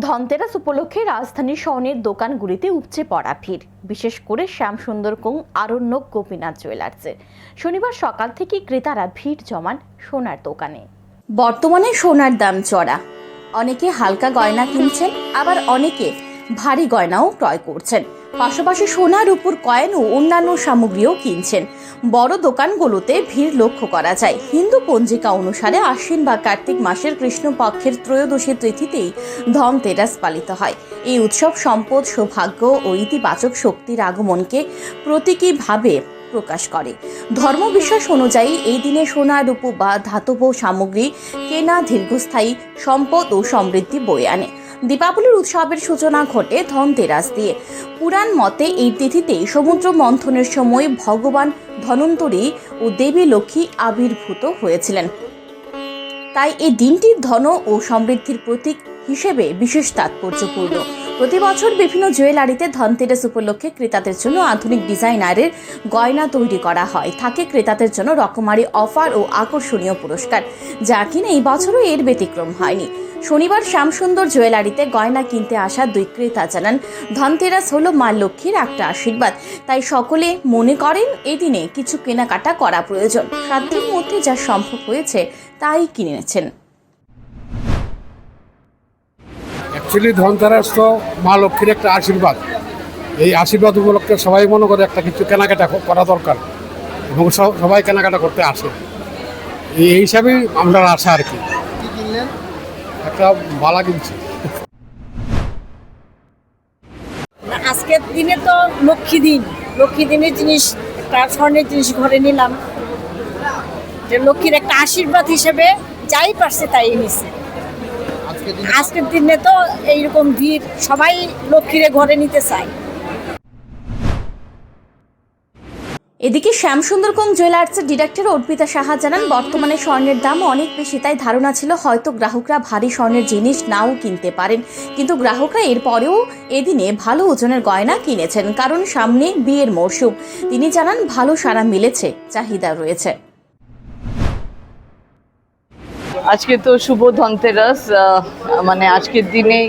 ধনতেরাস উপলক্ষে রাজধানীর স্বর্ণের দোকানগুলিতে উপচে পড়া ভিড়। বিশেষ করে শ্যামসুন্দর কোং আরণ্যক গোপীনাথ জুয়েলার্সে শনিবার সকাল থেকে ক্রেতারা ভিড় জমান সোনার দোকানে। বর্তমানে সোনার দাম চড়া। অনেকে হালকা গয়না কিনছেন, আবার অনেকে ভারী গয়নাও ক্রয় করছেন। পাশাপাশি সোনার উপর কয়েন ও অন্যান্য সামগ্রীও কিনছেন। বড় দোকানগুলোতে ভিড় লক্ষ্য করা যায়। হিন্দু পঞ্জিকা অনুসারে আশ্বিন বা কার্তিক মাসের কৃষ্ণপক্ষের ত্রয়োদশী তিথিতেই ধনতেরাস পালিত হয়। এই উৎসব সম্পদ, সৌভাগ্য ও ইতিবাচক শক্তির আগমনকে প্রতীকীভাবে প্রকাশ করে। ধর্মবিশ্বাস অনুযায়ী এই দিনে সোনা রূপ বা ধাতব সামগ্রী, কেনা দীর্ঘস্থায়ী সম্পদ ও সমৃদ্ধি বয়ে আনে। দীপাবলির উৎসবের সূচনা ঘটে ধনতেরাস দিয়ে। পুরাণ মতে এই তিথিতে সমুদ্র মন্থনের সময় ভগবান ধনন্তরী ও দেবী লক্ষ্মী আবির্ভূত হয়েছিলেন। তাই এই দিনটি ধন ও সমৃদ্ধির প্রতীক হিসেবে বিশেষ তাৎপর্যপূর্ণ। প্রতি বছর বিভিন্ন জুয়েলারিতে ধনতেরাস উপলক্ষে ক্রেতাদের জন্য আধুনিক ডিজাইনারের গয়না তৈরি করা হয়। থাকে ক্রেতাদের জন্য রকমারি অফার ও আকর্ষণীয় পুরস্কার, যা কিনা এই বছরও এর ব্যতিক্রম হয়নি। শনিবার শ্যামসুন্দর জুয়েলারিতে গয়না কিনতে আসা দুই ক্রেতা জানান, ধনতেরাস হলো মা লক্ষ্মীর একটা আশীর্বাদ। তাই সকলে মনে করেন এই দিনে কিছু কেনাকাটা করা প্রয়োজন। সাধ্যের মধ্যে যা সম্ভব হয়েছে তাই কিনেছেন অ্যাকচুয়ালি ধনতেরাস তো মা লক্ষ্মীর একটা আশীর্বাদ। এই আশীর্বাদ উপলক্ষে সবাই মনে করে একটা কিছু কেনাকাটা করা দরকার এবং সবাই কেনাকাটা করতে আসে। এই হিসাবেই আমরা আসা আর কি। একটা বালা কিনছি। আজকের দিনে তো লক্ষ্মী দিন। লক্ষ্মী দিনের জিনিস একটা স্বর্ণের জিনিস ঘরে নিলাম। যে লক্ষ্মীর একটা আশীর্বাদ হিসেবে যাই পারছে তাই নিছে আজকে দিন আজকের দিনে? তো এইরকম ভিড় সবাই লক্ষ্মীরে ঘরে নিতে চায়। এদিকে শ্যামসুন্দর কোং জুয়েলার্সের ডিরেক্টর অর্পিতা সাহা জানান বর্তমানে স্বর্ণের দাম অনেক বেশি তাই ধারণা ছিল হয়তো গ্রাহকরা ভারী স্বর্ণের জিনিস নাও কিনতে পারেন। কিন্তু গ্রাহকরা এরপরেও এদিনে ভালো ওজনের গয়না কিনেছেন কারণ সামনে বিয়ের মরশুম। তিনি জানান ভালো সারা মিলেছে চাহিদা রয়েছে। আজকে তো শুভ ধনতেরাস মানে আজকের দিনেই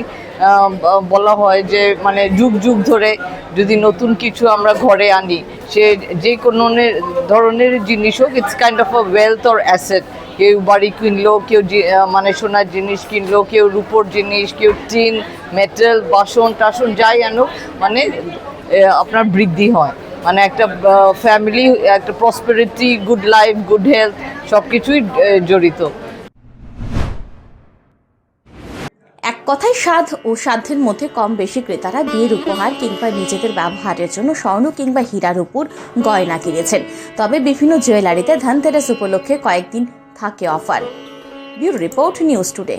বলা হয় যে মানে যুগ যুগ ধরে যদি নতুন কিছু আমরা ঘরে আনি, সে যে কোনো ধরনের জিনিস হোক it's kind of a wealth or asset কেউ বাড়ি কিনলো, কেউ মানে সোনার জিনিস কিনলো, কেউ রূপোর জিনিস, কেউ টিন মেটাল বাসন, টাসন, যাই আনুক মানে আপনার বৃদ্ধি হয়। মানে একটা ফ্যামিলি একটা prosperity good life good health সব কিছুই জড়িত। কথায় স্বাদ ও সাধ্যের মধ্যে কম বেশি ক্রেতারা বিয়ের উপহার কিংবা নিজেদের ব্যবহারের জন্য স্বর্ণ কিংবা হীরার উপর গয়না কিনেছেন। তবে বিভিন্ন জুয়েলারিতে ধনতেরাস উপলক্ষে কয়েকদিন থাকে offer. Bureau report news today.